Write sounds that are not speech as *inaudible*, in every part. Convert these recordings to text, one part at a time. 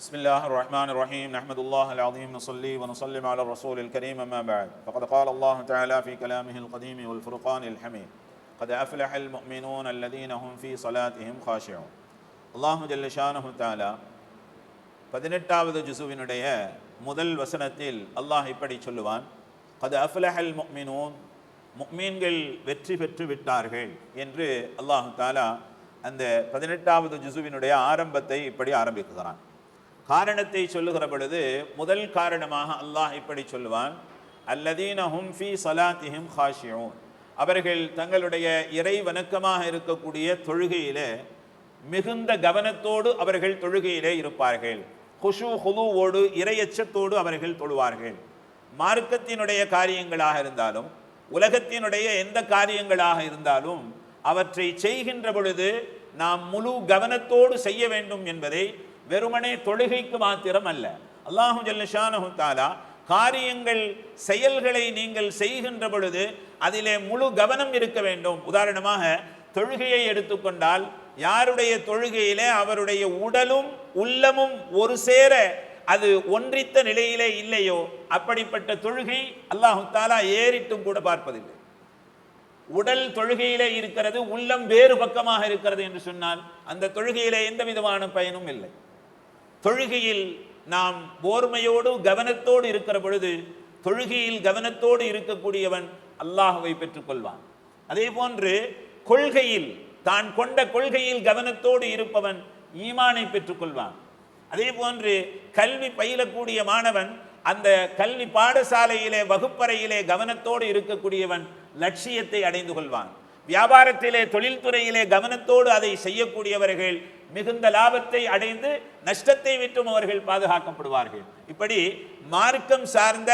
بسم الله الرحمن الرحيم نحمد الله العظيم نصلي ونسلم على الرسول الكريم أما بعد فقد قال الله تعالى في كلامه القديم والفرقان الحميد قد أفلح المؤمنون الذين هم في صلاتهم خاشعون அல்லாஹு ஜல்லஷானஹு தாலா பதினெட்டாவது ஜுசுவினுடைய முதல் வசனத்தில் அல்லாஹ் இப்படி சொல்லுவான் அது அஃப்லஹல் முக்மினூன் முக்மீன்கள் வெற்றி பெற்று விட்டார்கள் என்று அல்லாஹு தாலா அந்த பதினெட்டாவது ஜுசுவினுடைய ஆரம்பத்தை இப்படி ஆரம்பிக்கிறான் காரணத்தை சொல்லுகிற பொழுது முதல் காரணமாக அல்லாஹ் இப்படி சொல்லுவான் அல்லதீனஹும் ஃபி சலாத்திஹிம் ஹாஷியூன் அவர்கள் தங்களுடைய இறை வணக்கமாக இருக்கக்கூடிய தொழுகையிலே மிகுந்த கவனத்தோடு அவர்கள் தொழுகையிலே இருப்பார்கள். ஹுஷு ஹுலுவோடு இரையச்சத்தோடு அவர்கள் தொழுவார்கள். மார்க்கத்தினுடைய காரியங்களாக இருந்தாலும் உலகத்தினுடைய எந்த காரியங்களாக இருந்தாலும் அவற்றை செய்கின்ற பொழுது நாம் முழு கவனத்தோடு செய்ய வேண்டும் என்பதை வெறுமனே தொழுகைக்கு மாத்திரம் அல்ல அல்லாஹு ஜல்லஷானஹு தாலா காரியங்கள் செயல்களை நீங்கள் செய்கின்ற பொழுது அதிலே முழு கவனம் இருக்க வேண்டும். உதாரணமாக தொழுகையை எடுத்துக்கொண்டால் யாருடைய தொழுகையிலே அவருடைய உடலும் உள்ளமும் ஒரு சேர அது ஒன்றித்த நிலையிலே இல்லையோ அப்படிப்பட்ட தொழுகை அல்லாஹு தாலா ஏறிட்டும் கூட பார்ப்பதில்லை. உடல் தொழுகையிலே இருக்கிறது உள்ளம் வேறு பக்கமாக இருக்கிறது என்று சொன்னால் அந்த தொழுகையிலே எந்த விதமான பயனும் இல்லை. தொழுகையில் நாம் ஓர்மையோடு கவனத்தோடு இருக்கிற பொழுது தொழுகையில் கவனத்தோடு இருக்கக்கூடியவன் அல்லாஹுவை பெற்றுக்கொள்வான். அதே போன்று கொள்கையில் தான் கொண்ட கொள்கையில் கவனத்தோடு இருப்பவன் ஈமானை பெற்றுக்கொள்வான். அதே போன்று கல்வி பயிலக்கூடிய மாணவன் அந்த கல்வி பாடசாலையிலே வகுப்பறையிலே கவனத்தோடு இருக்கக்கூடியவன் லட்சியத்தை அடைந்து கொள்வான். வியாபாரத்திலே தொழில்துறையிலே கவனத்தோடு அதை செய்யக்கூடியவர்கள் மிகுந்த லாபத்தை அடைந்து நஷ்டத்தை விட்டும் அவர்கள் பாதுகாக்கப்படுவார்கள். இப்படி மார்க்கம் சார்ந்த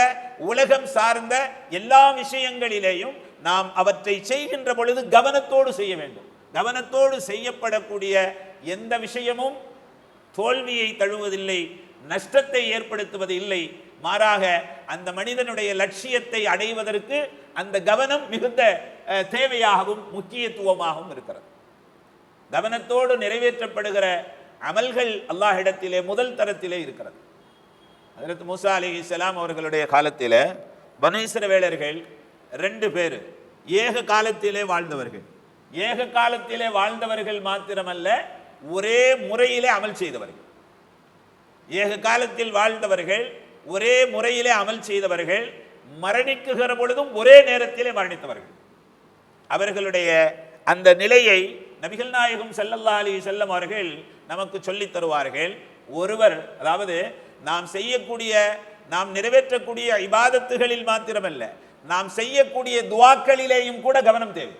உலகம் சார்ந்த எல்லா விஷயங்களிலேயும் நாம் அவற்றை செய்கின்ற பொழுது கவனத்தோடு செய்ய வேண்டும். கவனத்தோடு செய்யப்படக்கூடிய எந்த விஷயமும் தோல்வியை தழுவதில்லை நஷ்டத்தை ஏற்படுத்துவது இல்லை. மாறாக அந்த மனிதனுடைய லட்சியத்தை அடைவதற்கு அந்த கவனம் மிகுந்த தேவையாகவும் முக்கியத்துவமாகவும் இருக்கிறது. கவனத்தோடு நிறைவேற்றப்படுகிற அமல்கள் அல்லாஹிடத்திலே முதல் தரத்திலே இருக்கிறது. அதற்கு மூசா அலி இஸ்லாம் அவர்களுடைய காலத்தில் பனீஸ்வர வேளர்கள் ரெண்டு பேர் ஏக காலத்திலே வாழ்ந்தவர்கள். ஏக காலத்திலே வாழ்ந்தவர்கள் மாத்திரமல்ல ஒரே முறையிலே அமல் செய்தவர்கள். ஏக காலத்தில் வாழ்ந்தவர்கள் ஒரே முறையிலே அமல் செய்தவர்கள் மரணிக்குகிற பொழுதும் ஒரே நேரத்திலே மரணித்தவர்கள். அவர்களுடைய அந்த நிலையை நபிகள் நாயகம் செல்லல்லா அலி செல்லம் அவர்கள் நமக்கு சொல்லித் தருவார்கள். ஒருவர் அதாவது நாம் செய்யக்கூடிய நாம் நிறைவேற்றக்கூடிய இபாதத்துகளில் மாத்திரமல்ல நாம் செய்யக்கூடிய துவாக்களிலேயும் கூட கவனம் தேவை.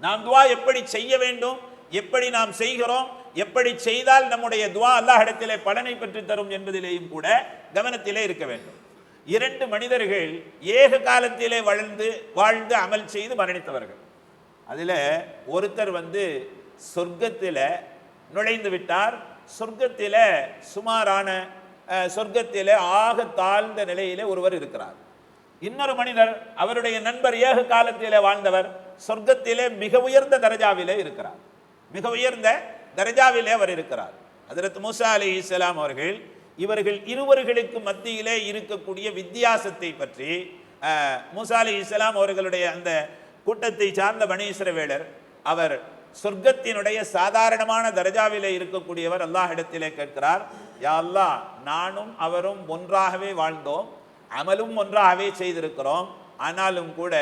நாம் துவா எப்படி செய்ய வேண்டும் எப்படி நாம் செய்கிறோம் எப்படி செய்தால் நம்முடைய துவா அல்லாஹிடத்திலே பலனை பெற்று தரும் என்பதிலேயும் கூட கவனத்திலே இருக்க வேண்டும். இரண்டு மனிதர்கள் ஏக காலத்திலே வளர்ந்து வாழ்ந்து அமல் செய்து மரணித்தவர்கள். அதில் ஒருத்தர் வந்து சொர்க்கத்தில் நுழைந்து விட்டார். சொர்க்கத்தில் சுமாரான சொர்க்கத்தில் சொர்க்கத்திலே ஆக தாழ்ந்த நிலையிலே ஒருவர் இருக்கிறார். இன்னொரு மனிதர் அவருடைய நண்பர் ஏக காலத்திலே வாழ்ந்தவர் சொர்க்கத்திலே மிக உயர்ந்த தரஜாவிலே இருக்கிறார். மிக உயர்ந்த தரஜாவிலே அவர் இருக்கிறார். ஹஜரத் மூசா அலி இஸ்லாம் அவர்கள் இவர்கள் இருவர்களுக்கு மத்தியிலே இருக்கக்கூடிய வித்தியாசத்தை பற்றி அஹ், மூசா அலி இஸ்லாம் அவர்களுடைய அந்த கூட்டத்தை சார்ந்த பனீஸ்வரவேலர் அவர் சொர்க்கத்தினுடைய சாதாரணமான தரஜாவிலே இருக்கக்கூடியவர் அல்லாஹ் இடத்திலே கேட்கிறார் யா அல்லாஹ் நானும் அவரும் ஒன்றாகவே வாழ்ந்தோம் அமலும் ஒன்றாகவே செய்திருக்கிறோம் ஆனாலும் கூட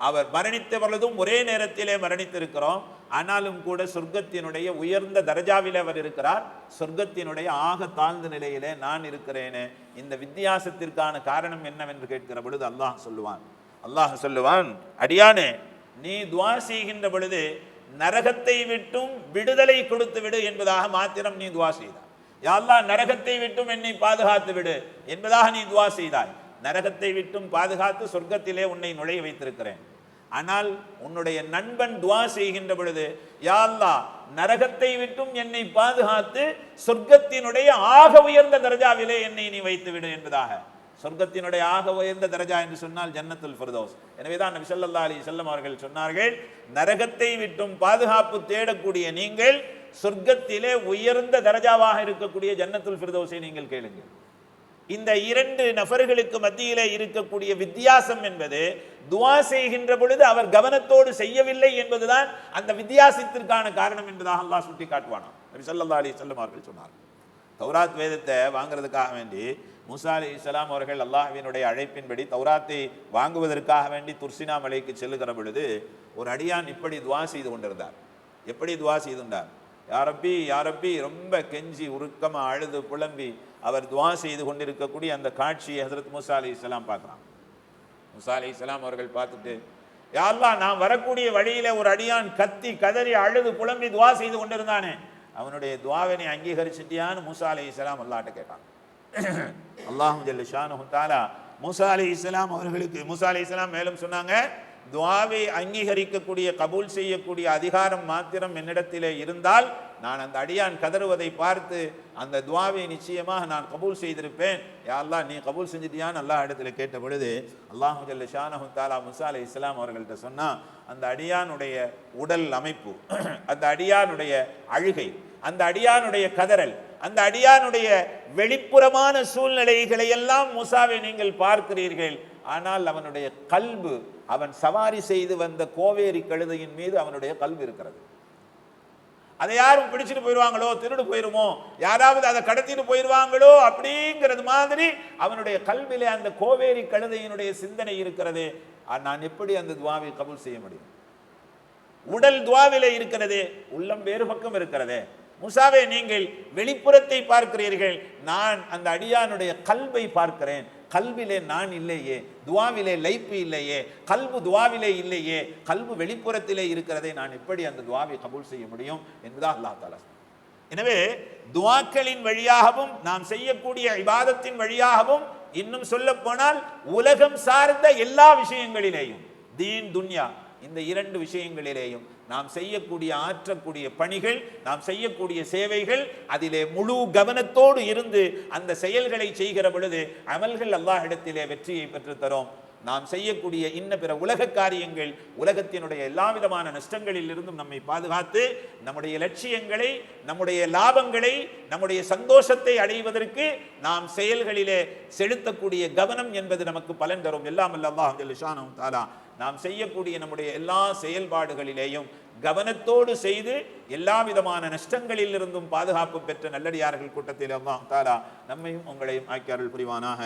அவர் மரணித்த பொழுதும் ஒரே நேரத்திலே மரணித்திருக்கிறோம் ஆனாலும் கூட சொர்க்கத்தினுடைய உயர்ந்த தரஜாவில் அவர் இருக்கிறார் சொர்க்கத்தினுடைய ஆக தாழ்ந்த நிலையிலே நான் இருக்கிறேனே இந்த வித்தியாசத்திற்கான காரணம் என்னவென்று கேட்கிற பொழுது அல்லாஹ் சொல்லுவான். அல்லாஹ் சொல்லுவான் அடியானே நீ துவா செய்கின்ற பொழுது நரகத்தை விட்டும் விடுதலை கொடுத்து விடு என்பதாக மாத்திரம் நீ துவா செய்தாய். யா நரகத்தை விட்டும் என்னை பாதுகாத்து விடு என்பதாக நீ துவா செய்தாய். நரகத்தை விட்டும் பாதுகாத்து சொர்க்கத்திலே உன்னை நுழைய வைத்திருக்கிறேன். ஆனால் உன்னுடைய நண்பன் துவா செய்கின்ற பொழுது யா நரகத்தை விட்டும் என்னை பாதுகாத்து சொர்க்கத்தினுடைய ஆக உயர்ந்த தர்ஜாவிலே என்னை நீ வைத்து விடு என்பதாக சொர்க்கத்தினுடைய ஆக உயர்ந்த தரஜா என்று சொன்னால் ஜன்னத்துல் ஃபிர்தௌஸ். எனவேதான் நபி ஸல்லல்லாஹு அலி செல்லம் அவர்கள் சொன்னார்கள் நரகத்தை விட்டும் பாதுகாப்பு தேடக்கூடிய நீங்கள் சொர்க்கத்திலே உயர்ந்த தரஜாவாக இருக்கக்கூடிய ஜன்னத்துல் ஃபிர்தோஸை நீங்கள் கேளுங்கள். இந்த இரண்டு நபர்களுக்கு மத்தியிலே இருக்கக்கூடிய வித்தியாசம் என்பது துவா செய்கின்ற பொழுது அவர் கவனத்தோடு செய்யவில்லை என்பதுதான் அந்த வித்தியாசத்திற்கான காரணம் என்பதாக அல்லாஹ் சுட்டி காட்டுவானா நபி ஸல்லல்லாஹு அலி செல்லம் அவர்கள் சொன்னார் தௌராத் வேதத்தை வாங்குறதுக்காக வேண்டி மூசா அலி இஸ்லாம் அவர்கள் அல்லாஹுவினுடைய அழைப்பின்படி தௌராத்தை வாங்குவதற்காக வேண்டி துர்சினா மலைக்கு செல்லுகிற பொழுது ஒரு அடியான் இப்படி துவா செய்து கொண்டிருந்தார். எப்படி துவா செய்துண்டார்? யாரப்பி யாரப்பி ரொம்ப கெஞ்சி உருக்கமா அழுது புலம்பி அவர் துவா செய்து கொண்டிருக்கக்கூடிய அந்த காட்சியை ஹசரத் மூசா அலி இஸ்லாம் பார்க்குறான். மூசா அலி இஸ்லாம் அவர்கள் பார்த்துட்டு யா நான் வரக்கூடிய வழியில ஒரு அடியான் கத்தி கதறி அழுது புலம்பி துவா செய்து கொண்டிருந்தானே. அவனுடைய துவாவினை அங்கீகரிச்சிட்டியான்னு மூசா அலி இஸ்லாம் அல்லாட்ட கேட்டான். அல்லாஹு ஜல்லிஷானு ஷானஹு மூசா அலி இஸ்லாம் அவர்களுக்கு மூசா அலி இஸ்லாம் மேலும் சொன்னாங்க துவாவை அங்கீகரிக்கக்கூடிய கபூல் செய்யக்கூடிய அதிகாரம் மாத்திரம் என்னிடத்திலே இருந்தால் நான் அந்த அடியான் கதறுவதை பார்த்து அந்த துவாவை நிச்சயமாக நான் கபூல் செய்திருப்பேன். யாரெல்லாம் நீ கபூல் செஞ்சிட்டியான்னு எல்லா இடத்துல கேட்ட பொழுது அல்லாஹு ஜல்ல ஷானஹு தஆலா முசா அலி இஸ்லாம் அவர்கள்ட்ட சொன்னால் அந்த அடியானுடைய உடல் அமைப்பு *clears throat* அந்த அடியானுடைய அழுகை அந்த அடியானுடைய கதறல் அந்த அடியானுடைய வெளிப்புறமான சூழ்நிலைகளை எல்லாம் முசாவை நீங்கள் பார்க்கிறீர்கள். ஆனால் அவனுடைய கல்பு அவன் சவாரி செய்து வந்த கோவேரி கழுதையின் மீது அவனுடைய கல்வி இருக்கிறது. அதை யாரும் பிடிச்சிட்டு போயிடுவாங்களோ திருடு போயிருமோ யாராவது அதை கடத்திட்டு போயிடுவாங்களோ அப்படிங்கிறது மாதிரி அவனுடைய கல்விலே அந்த கோவேரி கழுதையினுடைய சிந்தனை இருக்கிறது. நான் எப்படி அந்த துவாவை கபூல் செய்ய முடியும்? உடல் துவாவிலே இருக்கிறது உள்ளம் வேறு பக்கம் இருக்கிறதே. முசாவே நீங்கள் வெளிப்புறத்தை பார்க்கிறீர்கள். நான் அந்த அடியானுடைய கல்வை பார்க்கிறேன். கல்விலே நான் இல்லையே துவாவிலே லைப்பு இல்லையே கல்வு துவாவிலே இல்லையே கல்வு வெளிப்புறத்திலே இருக்கிறதை நான் எப்படி அந்த துவாவை கபூல் செய்ய முடியும் என்பதா அல்லா தாலா எனவே துவாக்களின் வழியாகவும் நாம் செய்யக்கூடிய விவாதத்தின் வழியாகவும் இன்னும் சொல்ல போனால் உலகம் சார்ந்த எல்லா விஷயங்களிலேயும் தீன் துன்யா இந்த இரண்டு விஷயங்களிலேயும் நாம் செய்யக்கூடிய ஆற்றக்கூடிய பணிகள் நாம் செய்யக்கூடிய சேவைகள் அதிலே முழு கவனத்தோடு இருந்து அந்த செயல்களை செய்கிற பொழுது அமல்கள் அல்லாஹிடத்திலே வெற்றியை பெற்று தரும் நாம் செய்யக்கூடிய இன்ன பிற உலக காரியங்கள் உலகத்தினுடைய எல்லா விதமான நஷ்டங்களில் இருந்தும் நம்மை பாதுகாத்து நம்முடைய லட்சியங்களை நம்முடைய லாபங்களை நம்முடைய சந்தோஷத்தை அடைவதற்கு நாம் செயல்களிலே செலுத்தக்கூடிய கவனம் என்பது நமக்கு பலன் தரும். எல்லாம் அல்லாஹ் தாலா நாம் செய்யக்கூடிய நம்முடைய எல்லா செயல்பாடுகளிலேயும் கவனத்தோடு செய்து எல்லா விதமான நஷ்டங்களில் இருந்தும் பாதுகாப்பு பெற்ற நல்லடியார்கள் கூட்டத்தில் அல்லாஹ் தாலா நம்மையும் உங்களையும் ஆக்கியார்கள் புரிவானாக.